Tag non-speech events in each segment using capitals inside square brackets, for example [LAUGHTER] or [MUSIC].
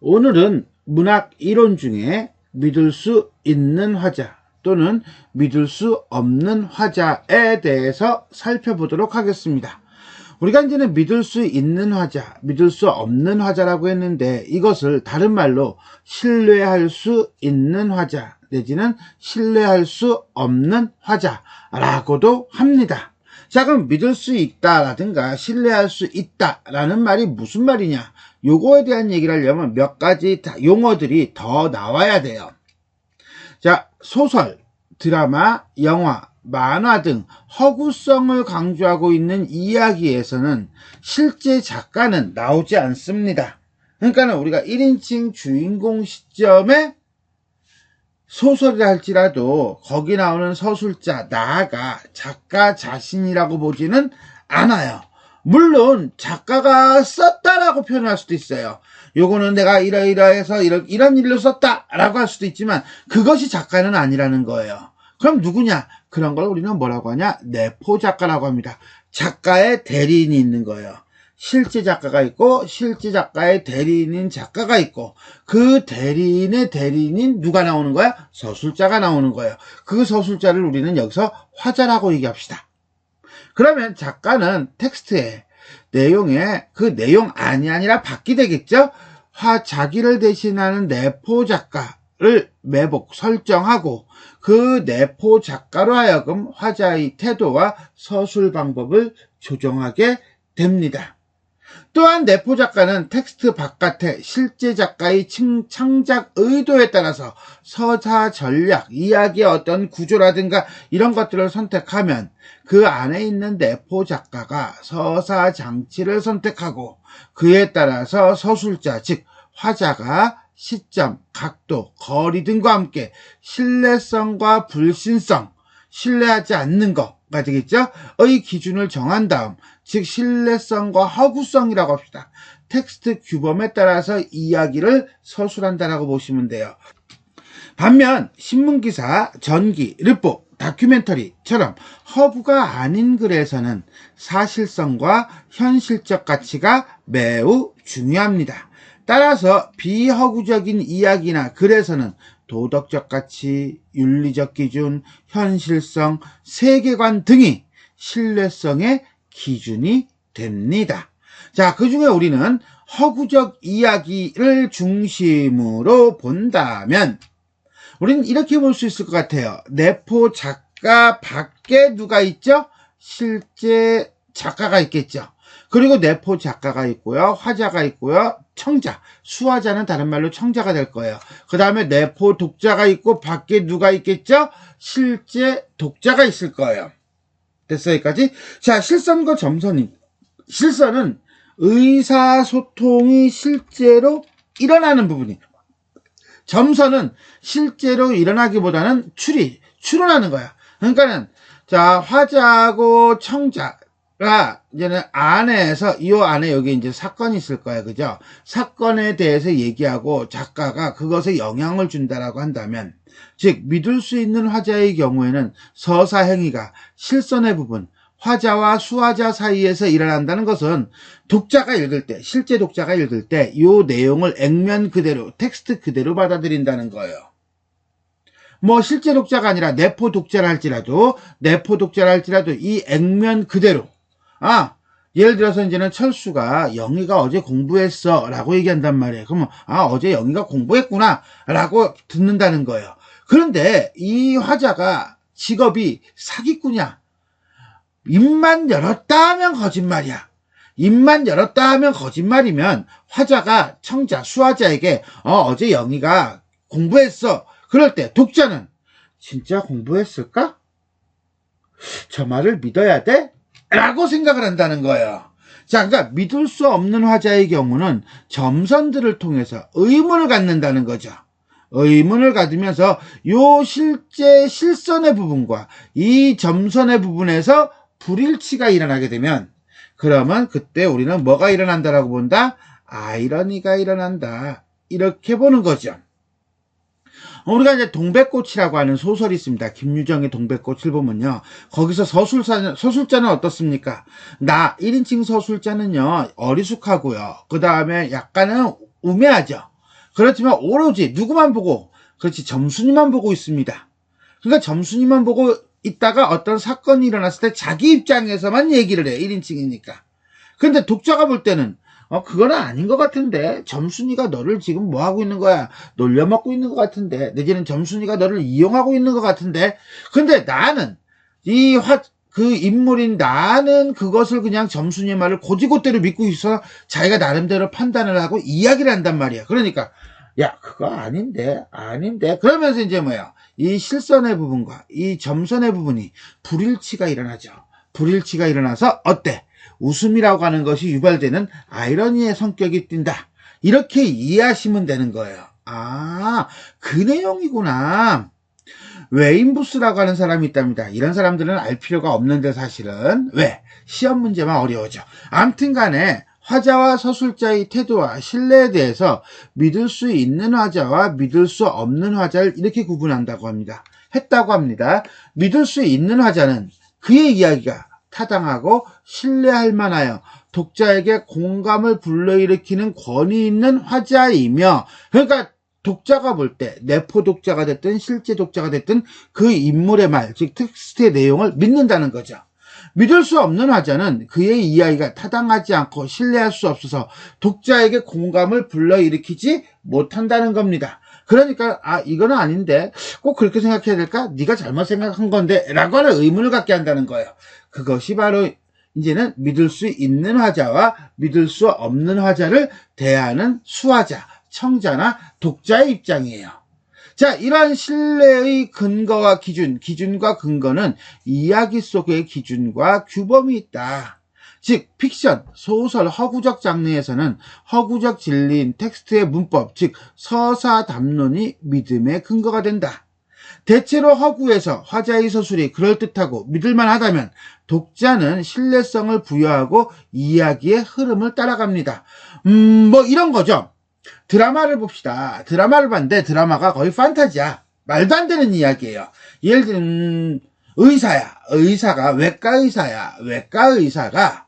오늘은 문학 이론 중에 믿을 수 있는 화자 또는 믿을 수 없는 화자에 대해서 살펴보도록 하겠습니다. 우리가 이제는 믿을 수 있는 화자, 믿을 수 없는 화자라고 했는데 이것을 다른 말로 신뢰할 수 있는 화자 내지는 신뢰할 수 없는 화자라고도 합니다. 자, 그럼 믿을 수 있다라든가 신뢰할 수 있다라는 말이 무슨 말이냐? 요거에 대한 얘기를 하려면 몇 가지 용어들이 더 나와야 돼요. 자, 소설, 드라마, 영화, 만화 등 허구성을 강조하고 있는 이야기에서는 실제 작가는 나오지 않습니다. 그러니까 우리가 1인칭 주인공 시점에 소설이라 할지라도 거기 나오는 서술자, 나아가 작가 자신이라고 보지는 않아요. 물론 작가가 썼다라고 표현할 수도 있어요. 요거는 내가 이러이러해서 이런, 이런 일로 썼다라고 할 수도 있지만 그것이 작가는 아니라는 거예요. 그럼 누구냐? 그런 걸 우리는 뭐라고 하냐? 내포 작가라고 합니다. 작가의 대리인이 있는 거예요. 실제 작가가 있고 실제 작가의 대리인인 작가가 있고 그 대리인의 대리인인 누가 나오는 거야? 서술자가 나오는 거예요. 그 서술자를 우리는 여기서 화자라고 얘기합시다. 그러면 작가는 텍스트에 내용에 그 내용 안이 아니라 바뀌 되겠죠? 화 자기를 대신하는 내포 작가를 매복 설정하고 그 내포 작가로 하여금 화자의 태도와 서술 방법을 조정하게 됩니다. 또한 내포 작가는 텍스트 바깥에 실제 작가의 창작 의도에 따라서 서사 전략, 이야기의 어떤 구조라든가 이런 것들을 선택하면 그 안에 있는 내포 작가가 서사 장치를 선택하고 그에 따라서 서술자, 즉 화자가 시점, 각도, 거리 등과 함께 신뢰성과 불신성, 신뢰하지 않는 것가 되겠죠? 의 기준을 정한 다음 즉 신뢰성과 허구성이라고 합시다. 텍스트 규범에 따라서 이야기를 서술한다라고 보시면 돼요. 반면 신문기사, 전기, 르포, 다큐멘터리처럼 허구가 아닌 글에서는 사실성과 현실적 가치가 매우 중요합니다. 따라서 비허구적인 이야기나 글에서는 도덕적 가치, 윤리적 기준, 현실성, 세계관 등이 신뢰성의 기준이 됩니다. 자, 그 중에 우리는 허구적 이야기를 중심으로 본다면, 우리는 이렇게 볼 수 있을 것 같아요. 내포 작가 밖에 누가 있죠? 실제 작가가 있겠죠. 그리고 내포 작가가 있고요. 화자가 있고요. 청자. 수화자는 다른 말로 청자가 될 거예요. 그 다음에 내포 독자가 있고 밖에 누가 있겠죠? 실제 독자가 있을 거예요. 됐어, 여기까지? 자, 실선과 점선이. 실선은 의사소통이 실제로 일어나는 부분이. 점선은 실제로 일어나기보다는 출이, 출원하는 거야. 그러니까는, 자, 화자하고 청자 가 이제는 안에서, 이 안에 여기 이제 사건이 있을 거야. 그죠? 사건에 대해서 얘기하고 작가가 그것에 영향을 준다라고 한다면, 즉 믿을 수 있는 화자의 경우에는 서사 행위가 실선의 부분 화자와 수화자 사이에서 일어난다는 것은 독자가 읽을 때 실제 독자가 읽을 때 이 내용을 액면 그대로 텍스트 그대로 받아들인다는 거예요. 뭐 실제 독자가 아니라 내포 독자라 할지라도 내포 독자라 할지라도 이 액면 그대로 아 예를 들어서 이제는 철수가 영희가 어제 공부했어 라고 얘기한단 말이에요. 그러면 아 어제 영희가 공부했구나 라고 듣는다는 거예요. 그런데 이 화자가 직업이 사기꾼이야. 입만 열었다 하면 거짓말이야. 입만 열었다 하면 거짓말이면 화자가 청자, 수화자에게 어, 제 영희가 공부했어. 그럴 때 독자는 진짜 공부했을까? 저 말을 믿어야 돼? 라고 생각을 한다는 거예요. 자, 그러니까 믿을 수 없는 화자의 경우는 점선들을 통해서 의문을 갖는다는 거죠. 의문을 가지면서 요 실제 실선의 부분과 이 점선의 부분에서 불일치가 일어나게 되면 그러면 그때 우리는 뭐가 일어난다라고 본다? 아이러니가 일어난다. 이렇게 보는 거죠. 우리가 이제 동백꽃이라고 하는 소설이 있습니다. 김유정의 동백꽃을 보면요. 거기서 서술자, 서술자는 어떻습니까? 나 1인칭 서술자는요, 어리숙하고요. 그 다음에 약간은 우매하죠. 그렇지만 오로지 누구만 보고 그렇지 점순이만 보고 있습니다. 그러니까 점순이만 보고 있다가 어떤 사건이 일어났을 때 자기 입장에서만 얘기를 해. 1인칭이니까. 근데 독자가 볼 때는 어 그거는 아닌 것 같은데. 점순이가 너를 지금 뭐 하고 있는 거야? 놀려먹고 있는 것 같은데. 내지는 점순이가 너를 이용하고 있는 것 같은데. 근데 나는 이 화 그 인물인 나는 그것을 그냥 점순이의 말을 고지고대로 믿고 있어 자기가 나름대로 판단을 하고 이야기를 한단 말이야. 그러니까 야 그거 아닌데. 아닌데. 그러면서 이제 뭐야 이 실선의 부분과 이 점선의 부분이 불일치가 일어나죠. 불일치가 일어나서 어때 웃음이라고 하는 것이 유발되는 아이러니의 성격이 띈다. 이렇게 이해하시면 되는 거예요. 아, 그 내용이구나. 웨인부스라고 하는 사람이 있답니다. 이런 사람들은 알 필요가 없는데 사실은. 왜? 시험 문제만 어려워져. 암튼 간에 화자와 서술자의 태도와 신뢰에 대해서 믿을 수 있는 화자와 믿을 수 없는 화자를 이렇게 구분한다고 합니다. 했다고 합니다. 믿을 수 있는 화자는 그의 이야기가 타당하고 신뢰할 만하여 독자에게 공감을 불러일으키는 권위 있는 화자이며 그러니까 독자가 볼 때 내포 독자가 됐든 실제 독자가 됐든 그 인물의 말, 즉 텍스트의 내용을 믿는다는 거죠. 믿을 수 없는 화자는 그의 이야기가 타당하지 않고 신뢰할 수 없어서 독자에게 공감을 불러일으키지 못한다는 겁니다. 그러니까 아 이거는 아닌데 꼭 그렇게 생각해야 될까? 네가 잘못 생각한 건데 라고 하는 의문을 갖게 한다는 거예요. 그것이 바로 이제는 믿을 수 있는 화자와 믿을 수 없는 화자를 대하는 수화자, 청자나 독자의 입장이에요. 자, 이러한 신뢰의 근거와 기준, 기준과 근거는 이야기 속의 기준과 규범이 있다. 즉, 픽션, 소설, 허구적 장르에서는 허구적 진리인 텍스트의 문법, 즉, 서사 담론이 믿음의 근거가 된다. 대체로 허구에서 화자의 서술이 그럴듯하고 믿을만하다면 독자는 신뢰성을 부여하고 이야기의 흐름을 따라갑니다. 음, 뭐 이런 거죠. 드라마를 봅시다. 드라마를 봤는데 드라마가 거의 판타지야. 말도 안 되는 이야기예요. 예를 들면 음, 의사야. 의사가 외과 의사야. 외과 의사가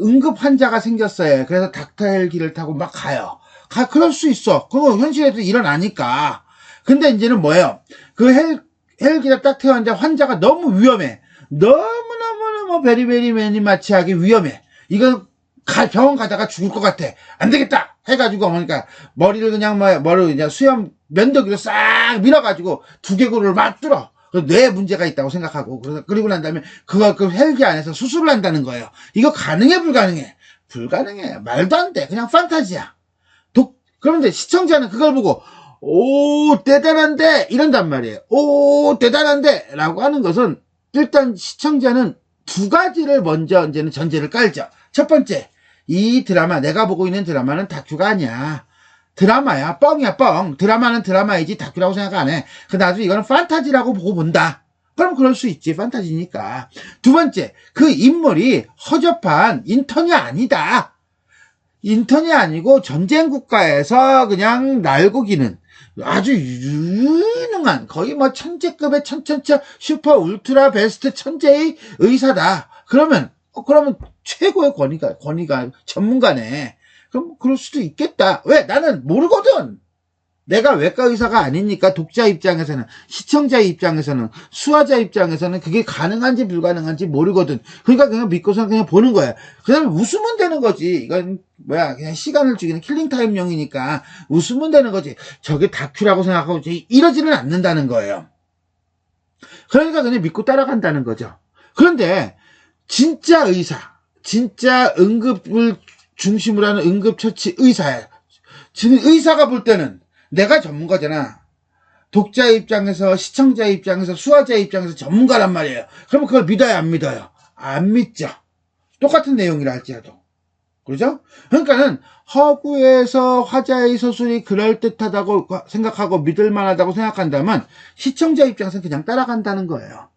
응급 환자가 생겼어요. 그래서 닥터 헬기를 타고 막 가요. 가 그럴 수 있어. 그거 현실에도 일어나니까. 근데 이제는 뭐예요? 그 헬, 헬기를 딱 태웠는데 환자가 너무 위험해. 너무너무너무 베리베리 매니마치하게 위험해. 이건 가, 병원 가다가 죽을 것 같아. 안 되겠다! 해가지고, 그러니까, 머리를 그냥, 뭐, 머리를 그냥 수염 면도기로 싹 밀어가지고, 두개골을 막 뚫어. 뇌에 문제가 있다고 생각하고, 그리고 난 다음에, 그거, 그 헬기 안에서 수술을 한다는 거예요. 이거 가능해, 불가능해? 불가능해. 말도 안 돼. 그냥 판타지야. 독, 그런데 시청자는 그걸 보고, 오, 대단한데! 이런단 말이에요. 오, 대단한데! 라고 하는 것은, 일단 시청자는 두 가지를 먼저 이제는 전제를 깔죠. 첫 번째, 이 드라마, 내가 보고 있는 드라마는 다큐가 아니야. 드라마야, 뻥이야, 뻥. 드라마는 드라마이지 다큐라고 생각 안 해. 그 나중에 이거는 판타지라고 보고 본다. 그럼 그럴 수 있지, 판타지니까. 두 번째, 그 인물이 허접한 인턴이 아니다. 인턴이 아니고 전쟁 국가에서 그냥 날고 기는 아주 유능한 거의 뭐 천재급의 천천천 슈퍼 울트라 베스트 천재의 의사다. 그러면 어, 그러면 최고의 권위가 권위가 전문가네. 그럼 그럴 수도 있겠다. 왜? 나는 모르거든. 내가 외과 의사가 아니니까 독자 입장에서는 시청자 입장에서는 수화자 입장에서는 그게 가능한지 불가능한지 모르거든. 그러니까 그냥 믿고서 그냥 보는 거야. 그다음에 웃으면 되는 거지. 이건 뭐야 그냥 시간을 죽이는 킬링 타임용이니까 웃으면 되는 거지. 저게 다큐라고 생각하고 이러지는 않는다는 거예요. 그러니까 그냥 믿고 따라간다는 거죠. 그런데 진짜 의사, 진짜 응급을 중심으로 하는 응급처치 의사야. 지금 의사가 볼 때는 내가 전문가잖아. 독자 입장에서, 시청자 입장에서, 수화자 입장에서 전문가란 말이에요. 그러면 그걸 믿어요, 안 믿어요? 안 믿죠. 똑같은 내용이라 할지라도. 그러죠? 그러니까는 허구에서 화자의 서술이 그럴듯하다고 생각하고 믿을 만하다고 생각한다면 시청자 입장에서 그냥 따라간다는 거예요.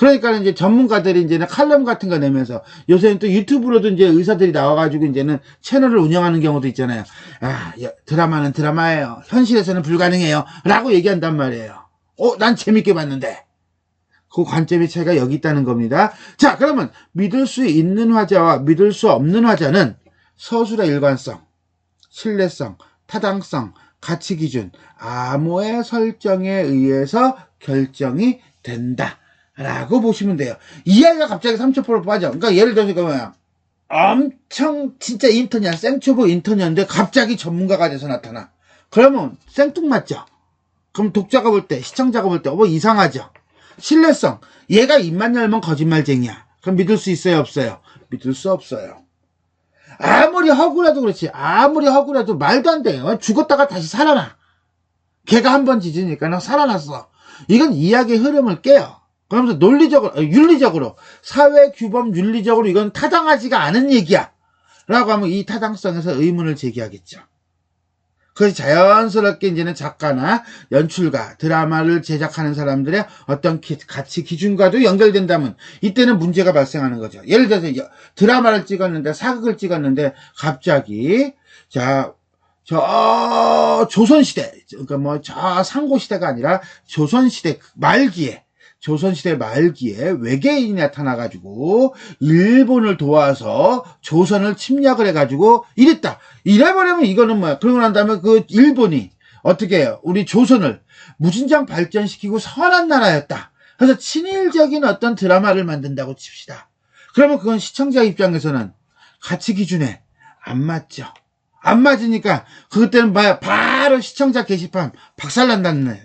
그러니까 이제 전문가들이 이제는 칼럼 같은 거 내면서 요새는 또 유튜브로도 이제 의사들이 나와가지고 이제는 채널을 운영하는 경우도 있잖아요. 아, 드라마는 드라마예요. 현실에서는 불가능해요. 라고 얘기한단 말이에요. 어, 난 재밌게 봤는데. 그 관점의 차이가 여기 있다는 겁니다. 자, 그러면 믿을 수 있는 화자와 믿을 수 없는 화자는 서술의 일관성, 신뢰성, 타당성, 가치 기준, 암호의 설정에 의해서 결정이 된다. 라고 보시면 돼요. 이해가 갑자기 3초포로 빠져. 그러니까 예를 들어서 뭐야. 엄청 진짜 인턴이야. 생초보 인턴이었는데 갑자기 전문가가 돼서 나타나. 그러면 생뚱맞죠? 그럼 독자가 볼 때, 시청자가 볼 때, 뭐 이상하죠? 신뢰성. 얘가 입만 열면 거짓말쟁이야. 그럼 믿을 수 있어요, 없어요? 믿을 수 없어요. 아무리 허구라도 그렇지. 아무리 허구라도 말도 안 돼요. 죽었다가 다시 살아나. 걔가 한번 짖으니까 살아났어. 이건 이야기의 흐름을 깨요. 그러면서 논리적으로, 어, 윤리적으로, 사회 규범 윤리적으로 이건 타당하지가 않은 얘기야. 라고 하면 이 타당성에서 의문을 제기하겠죠. 그래서 자연스럽게 이제는 작가나 연출가, 드라마를 제작하는 사람들의 어떤 기, 가치 기준과도 연결된다면 이때는 문제가 발생하는 거죠. 예를 들어서 드라마를 찍었는데 사극을 찍었는데 갑자기 자, 저 조선시대, 그러니까 뭐 저 상고시대가 아니라 조선시대 말기에 조선시대 말기에 외계인이 나타나가지고 일본을 도와서 조선을 침략을 해가지고 이랬다. 이래버리면 이거는 뭐야. 그러고 난 다음에 그 일본이 어떻게 해요? 우리 조선을 무진장 발전시키고 선한 나라였다. 그래서 친일적인 어떤 드라마를 만든다고 칩시다. 그러면 그건 시청자 입장에서는 가치 기준에 안 맞죠. 안 맞으니까 그때는 바로 시청자 게시판 박살난다는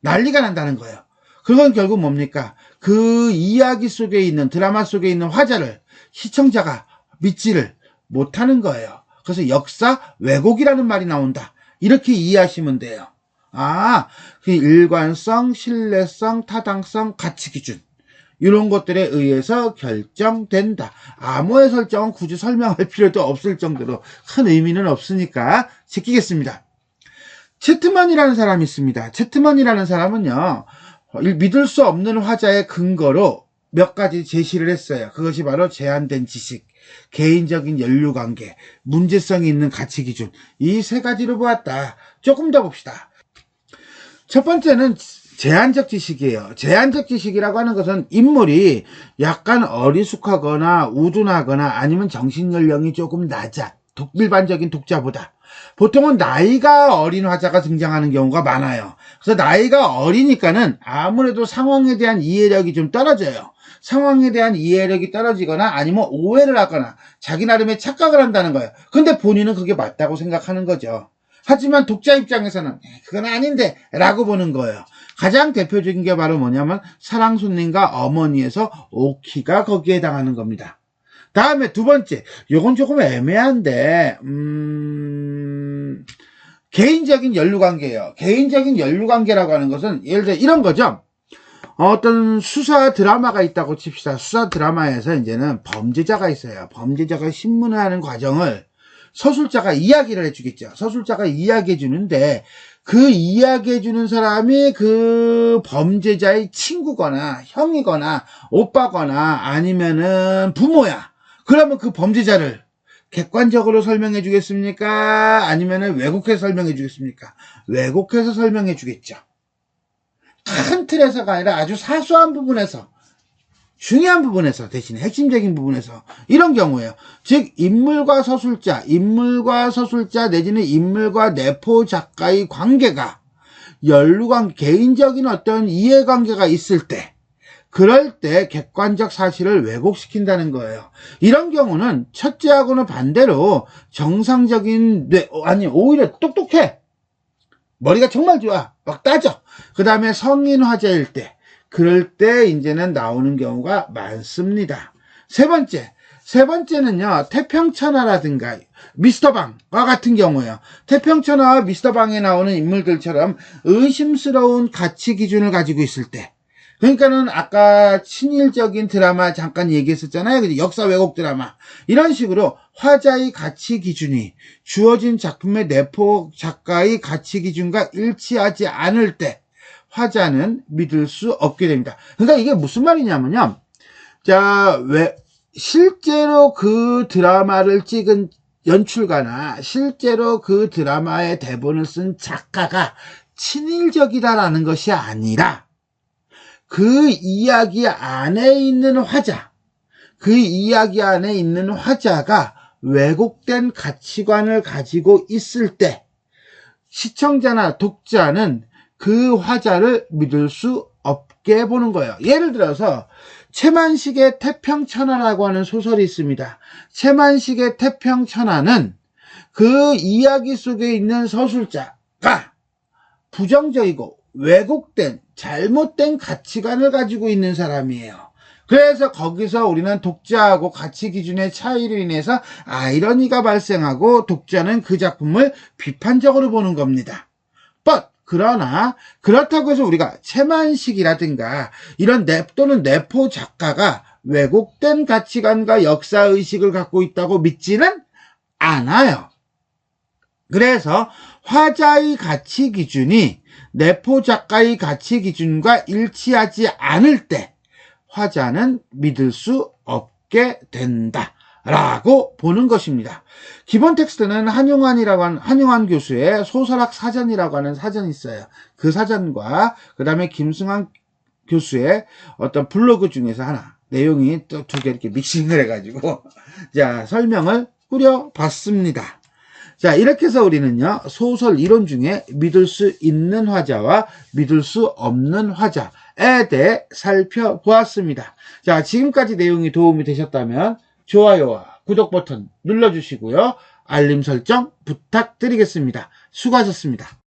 난리가 난다는 거예요. 그건 결국 뭡니까? 그 이야기 속에 있는 드라마 속에 있는 화자를 시청자가 믿지를 못하는 거예요. 그래서 역사 왜곡이라는 말이 나온다. 이렇게 이해하시면 돼요. 아, 그 일관성, 신뢰성, 타당성, 가치 기준. 이런 것들에 의해서 결정된다. 암호의 설정은 굳이 설명할 필요도 없을 정도로 큰 의미는 없으니까 지키겠습니다. 채트만이라는 사람이 있습니다. 채트만이라는 사람은요, 믿을 수 없는 화자의 근거로 몇 가지 제시를 했어요. 그것이 바로 제한된 지식, 개인적인 연류 관계, 문제성이 있는 가치 기준. 이 세 가지로 보았다. 조금 더 봅시다. 첫 번째는 제한적 지식이에요. 제한적 지식이라고 하는 것은 인물이 약간 어리숙하거나 우둔하거나 아니면 정신 연령이 조금 낮아. 일반적인 독자보다. 보통은 나이가 어린 화자가 등장하는 경우가 많아요. 그래서 나이가 어리니까는 아무래도 상황에 대한 이해력이 좀 떨어져요. 상황에 대한 이해력이 떨어지거나 아니면 오해를 하거나 자기 나름의 착각을 한다는 거예요. 근데 본인은 그게 맞다고 생각하는 거죠. 하지만 독자 입장에서는 그건 아닌데 라고 보는 거예요. 가장 대표적인 게 바로 뭐냐면 사랑손님과 어머니에서 오키가 거기에 해당하는 겁니다. 다음에 두 번째, 요건 조금 애매한데, 음, 개인적인 연루관계예요. 개인적인 연루관계라고 하는 것은 예를 들어 이런 거죠. 어떤 수사 드라마가 있다고 칩시다. 수사 드라마에서 이제는 범죄자가 있어요. 범죄자가 신문을 하는 과정을 서술자가 이야기를 해주겠죠. 서술자가 이야기해 주는데 그 이야기해 주는 사람이 그 범죄자의 친구거나 형이거나 오빠거나 아니면은 부모야. 그러면 그 범죄자를 객관적으로 설명해 주겠습니까? 아니면 왜곡해서 설명해 주겠습니까? 왜곡해서 설명해 주겠죠. 큰 틀에서가 아니라 아주 사소한 부분에서 중요한 부분에서 대신에 핵심적인 부분에서 이런 경우에요. 즉 인물과 서술자, 인물과 서술자 내지는 인물과 내포 작가의 관계가 연루관 개인적인 어떤 이해관계가 있을 때 그럴 때 객관적 사실을 왜곡시킨다는 거예요. 이런 경우는 첫째하고는 반대로 정상적인 뇌, 아니 오히려 똑똑해. 머리가 정말 좋아. 막 따져. 그 다음에 성인 화제일 때 그럴 때 이제는 나오는 경우가 많습니다. 세 번째. 세 번째는요, 태평천하라든가, 미스터방과 같은 경우에요. 태평천하와 미스터방에 나오는 인물들처럼 의심스러운 가치 기준을 가지고 있을 때, 그러니까는 아까 친일적인 드라마 잠깐 얘기했었잖아요. 역사 왜곡 드라마. 이런 식으로 화자의 가치 기준이 주어진 작품의 내포 작가의 가치 기준과 일치하지 않을 때 화자는 믿을 수 없게 됩니다. 그러니까 이게 무슨 말이냐면요. 자, 왜 실제로 그 드라마를 찍은 연출가나 실제로 그 드라마의 대본을 쓴 작가가 친일적이다라는 것이 아니라 그 이야기 안에 있는 화자, 그 이야기 안에 있는 화자가 왜곡된 가치관을 가지고 있을 때 시청자나 독자는 그 화자를 믿을 수 없게 보는 거예요. 예를 들어서 채만식의 태평천하라고 하는 소설이 있습니다. 채만식의 태평천하는 그 이야기 속에 있는 서술자가 부정적이고 왜곡된 잘못된 가치관을 가지고 있는 사람이에요. 그래서 거기서 우리는 독자하고 가치 기준의 차이로 인해서 아이러니가 발생하고 독자는 그 작품을 비판적으로 보는 겁니다. but 그러나 그렇다고 해서 우리가 채만식이라든가 이런 내 또는 내포 작가가 왜곡된 가치관과 역사 의식을 갖고 있다고 믿지는 않아요. 그래서 화자의 가치 기준이 내포 작가의 가치 기준과 일치하지 않을 때 화자는 믿을 수 없게 된다. 라고 보는 것입니다. 기본 텍스트는 한용환이라고 하는, 한용환 교수의 소설학 사전이라고 하는 사전이 있어요. 그 사전과, 그 다음에 김승환 교수의 어떤 블로그 중에서 하나, 내용이 또 두 개 이렇게 믹싱을 해가지고, [LAUGHS] 자, 설명을 꾸려봤습니다. 자, 이렇게 해서 우리는요, 소설 이론 중에 믿을 수 있는 화자와 믿을 수 없는 화자에 대해 살펴보았습니다. 자, 지금까지 내용이 도움이 되셨다면, 좋아요와 구독 버튼 눌러주시고요. 알림 설정 부탁드리겠습니다. 수고하셨습니다.